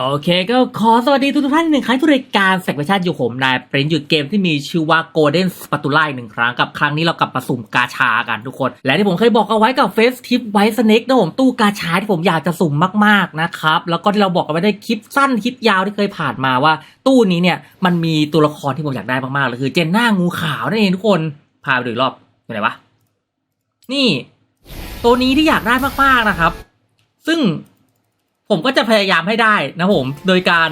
โอเคก็ขอสวัสดีทุกท่านหนึ่งครั้งทุกรายการแฟกชั่นอยู่ผมนายปรินหยุดเกมที่มีชื่อว่า Golden Spatula อีกหนึ่งครั้งกับครั้งนี้เรากลับมาสุ่มกาชากันทุกคน และที่ผมเคยบอกเอาไว้กับเฟสทิปไวสเน็กนะผมตู้กาชาที่ผมอยากจะสุ่มมากๆนะครับ แล้วก็ที่เราบอกกันไว้ในคลิปสั้นคลิปยาวที่เคยผ่านมาว่า ตู้นี้เนี่ยมันมีตัวละครที่ผมอยากได้มากๆเลยคือเจนหน้างูขาวนั่นเองทุกคนพาไปดูอีกรอบอยู่ไหนวะนี่ ตัวนี้ที่อยากได้มากๆนะครับ ซึ่ง ผมก็จะพยายามให้ได้นะผม โดยการ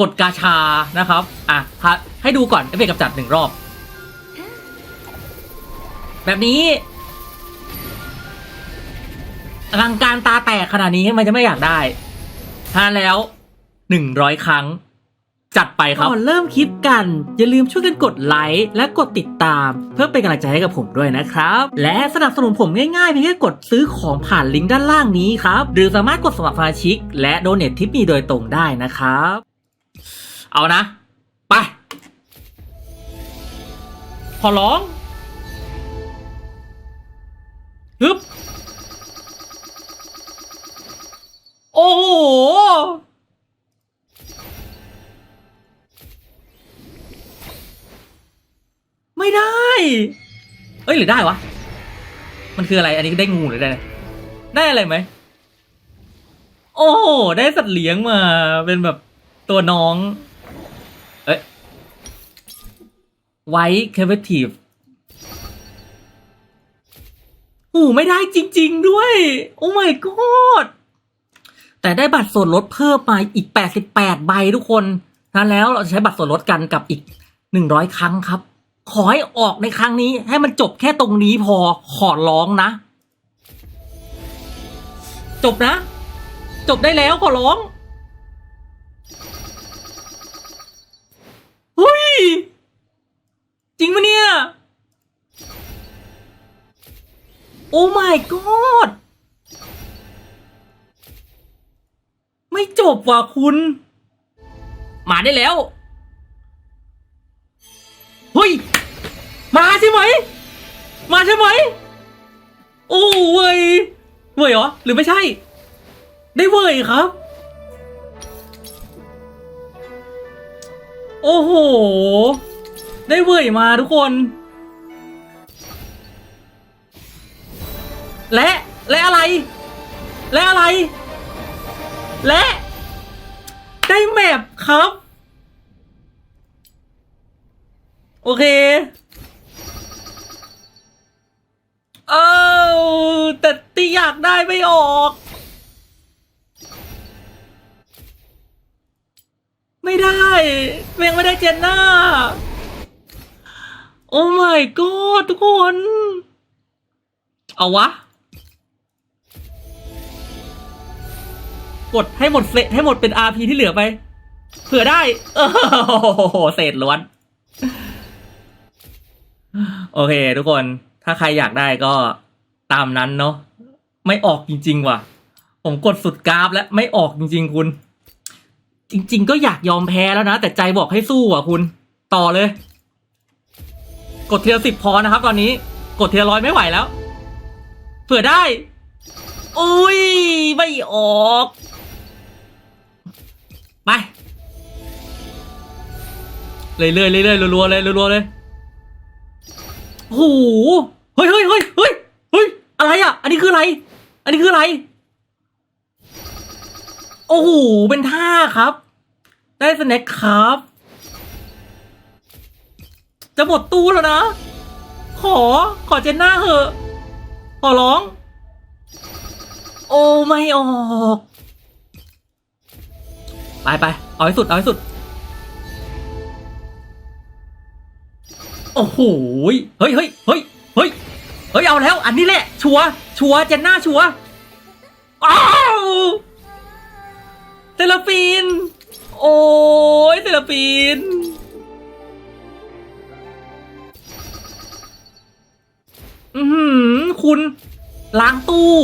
กดกาชานะครับ อะพาให้ดูก่อนเอฟเฟกกับจัดหนึ่งรอบ แบบนี้อลังการตาแตกขนาดนี้มันจะไม่อยากได้ถ้าแล้วหนึ่งร้อยครั้ง จัดไปครับก่อนเริ่มคลิปกัน อย่าลืมช่วยกันกดไลค์และกดติดตาม เพื่อเป็นกำลังใจให้กับผมด้วยนะครับ และสนับสนุนผมง่ายๆเพียงแค่กดซื้อของผ่านลิงก์ด้านล่างนี้ครับ หรือสามารถกดสมัครสมาชิก และโดเนททิปมีโดยตรงได้นะครับ เอานะ ไป ขอร้องฮึบ เอ้ยหรือได้วะ มันคืออะไร อันนี้ได้งูหรือได้ ได้อะไรไหม โอ้โหได้สัตว์เลี้ยงมา เป็นแบบตัวน้อง เอ้ยไว้เคเวทีฟโอ้ไม่ได้จริง ๆ ด้วย โอ้ my god แต่ได้บัตรส่วนลดเพิ่มมาอีก 88 ใบทุกคนนั้นแล้วเราจะใช้บัตรส่วนลดกันกับอีก 100 ครั้งครับ ขอให้ออกในครั้งนี้ ให้มันจบแค่ตรงนี้พอขอร้องนะ จบนะ จบได้แล้วขอร้องเฮ้ยจริงปะเนี่ย โอ้ my god ไม่จบว่ะคุณ มาได้แล้ว เฮ้ย มาใช่ไหม มาใช่ไหม โอ้เว้ย เว้ยเหรอ หรือไม่ใช่ ได้เว้ยครับ โอ้โห ได้เว้ยมาทุกคน และ และอะไร และอะไร และ ได้แมปครับ โอเค เออแต่ที่อยากได้ไม่ออก ไม่ได้แม่งไม่ได้เจนหน้า โอ้ my god ทุกคน เอาวะ กดให้หมดเฟให้หมดเป็น RP ที่เหลือไป เผื่อได้ เออเศษล้วน โอเค ทุกคนถ้าใครอยากได้ก็ตามนั้นเนาะไม่ออกจริง ๆ ว่ะ ผมกดสุดกราฟแล้วไม่ออกจริง ๆ คุณ จริง ๆ ก็อยากยอมแพ้แล้วนะ แต่ใจบอกให้สู้อะคุณ ต่อเลย กดเทียสิบพอนะครับ ตอนนี้ กดเทียร้อยไม่ไหวแล้ว เผื่อได้อุ้ยไม่ออก ไป เรื่อยๆเรื่อยๆรัวๆเลยรัวๆเลย โอ้โหเฮ้ยเฮ้ยเฮ้ยเฮ้ยเฮ้ยอะไรอะ อันนี้คืออะไร อันนี้คืออะไร โอ้โห เป็นท่าครับ ได้สแน็คครับ จะหมดตู้แล้วนะ ขอ ขอเจนหน้าเหอะ ขอร้อง โอ้ไม่ออก ไปไปเอาให้สุด เอาให้สุด โอ้โหเฮ้ยเฮ้ยเฮ้ยเฮ้ยเฮ้ยเอาแล้ว อันนี้แหละ ชัวร์ชัวร์เจนหน้าชัวร์อ้าวเซลฟีนโอ้ยเซลฟีนอือหือคุณล้างตู้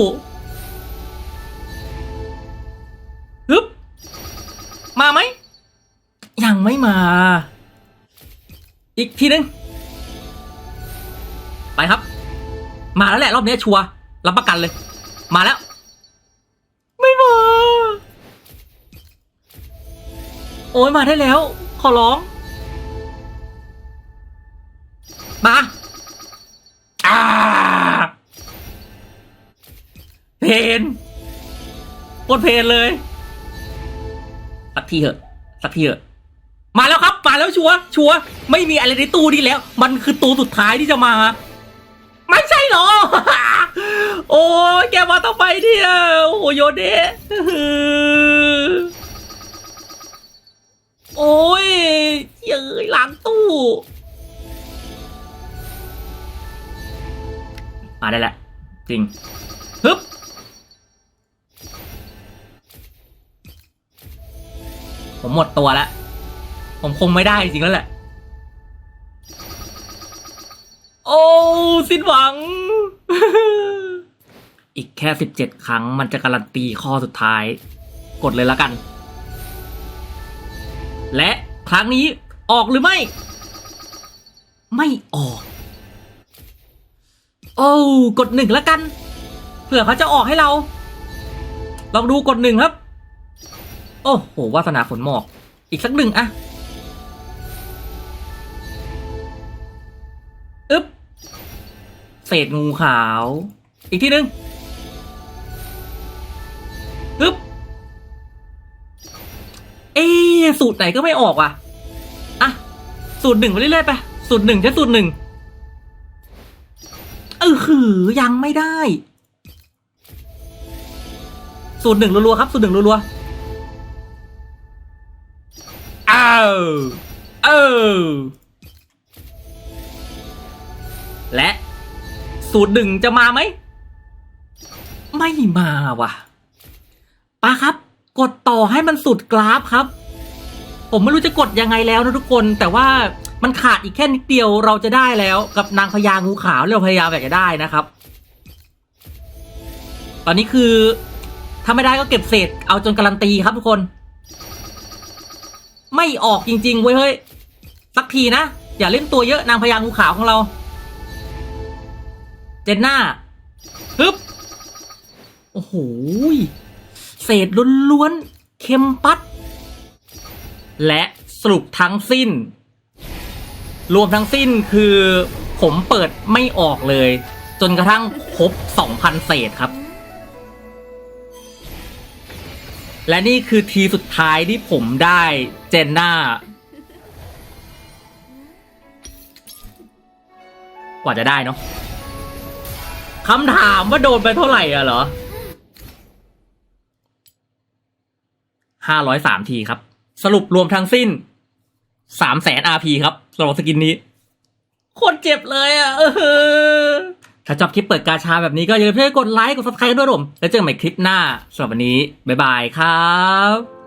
ฮึบมาไหม ยังไม่มา อีกทีนึง ครับ มาแล้วแหละรอบนี้ชัวร์รับประกันเลย มาแล้ว ไม่มา โอ้ยมาได้แล้ว ขอร้อง มาอ่าเพนโคตรเพนเลย สักทีเถอะ สักทีเถอะมาแล้วครับ มาแล้วชัวชัวไม่มีอะไรในตู้นี้แล้ว มันคือตู้สุดท้ายที่จะมา ไม่ใช่เหรอ โอ้แกมาทำไมเนี่ยโอ้โหโยเดะโอ้ยเยยหลังตู้มาได้แล้วจริงฮึบผมหมดตัวแล้ว ผมคงไม่ได้จริงแล้วแหละ สิ้นหวัง อีกแค่สิบเจ็ดครั้งมันจะการันตีข้อสุดท้าย กดเลยล้วกัน และครั้งนี้ออกหรือไม่ ไม่ออก โอ้กดหนึ่งล้วกัน เผื่อเขาจะออกให้เรา ลองดูกดหนึ่งครับ โอ้โหวาสนาฝนหมอก อีกสักหนึ่งอะ ศษงูขาว อีกทีหนึ่งอึ๊บ เอ๊สูตรไหนก็ไม่ออกว่ะ อะ สูตรหนึ่งไปเรื่อยๆไป สูตรหนึ่งแค่สูตรหนึ่งเออหือยังไม่ได้ สูตรหนึ่งรัวๆครับ สูตรหนึ่งรัวๆอ้าวเออและ สูตรหนึ่งจะมาไหม ไม่มาว่ะปาครับ กดต่อให้มันสุดกราฟครับ ผมไม่รู้จะกดยังไงแล้วนะทุกคนแต่ว่ามันขาดอีกแค่นิดเดียวเราจะได้แล้วกับนางพญางูขาวเราพยายามอยากจะได้นะครับ ตอนนี้คือถ้าไม่ได้ก็เก็บเศษเอาจนการันตีครับทุกคน ไม่ออกจริงๆเว้ยเฮ้ยสักทีนะ อย่าเล่นตัวเยอะนางพญางูขาวของเรา เจนน่าฮึบโอ้โหเศษล้วนๆเค็มปัด และสรุปทั้งสิ้น รวมทั้งสิ้นคือผมเปิดไม่ออกเลย จนกระทั่งครบ 2,000 เศษครับ และนี่คือทีสุดท้ายที่ผมได้เจนน่ากว่าจะได้เนาะ คำถามว่าโดนไปเท่าไหร่อะเหรอห้าร้อยสามทีครับ สรุปรวมทั้งสิ้นสามแสนอาพีครับสำหรับสกินนี้โคตรเจ็บเลยอะเออถ้าชอบคลิปเปิดกาชาแบบนี้ก็อย่าลืมกดไลค์กดซับสไครต์ด้วยผม แล้วเจอกันใหม่คลิปหน้าสำหรับวันนี้ บ๊ายบายครับ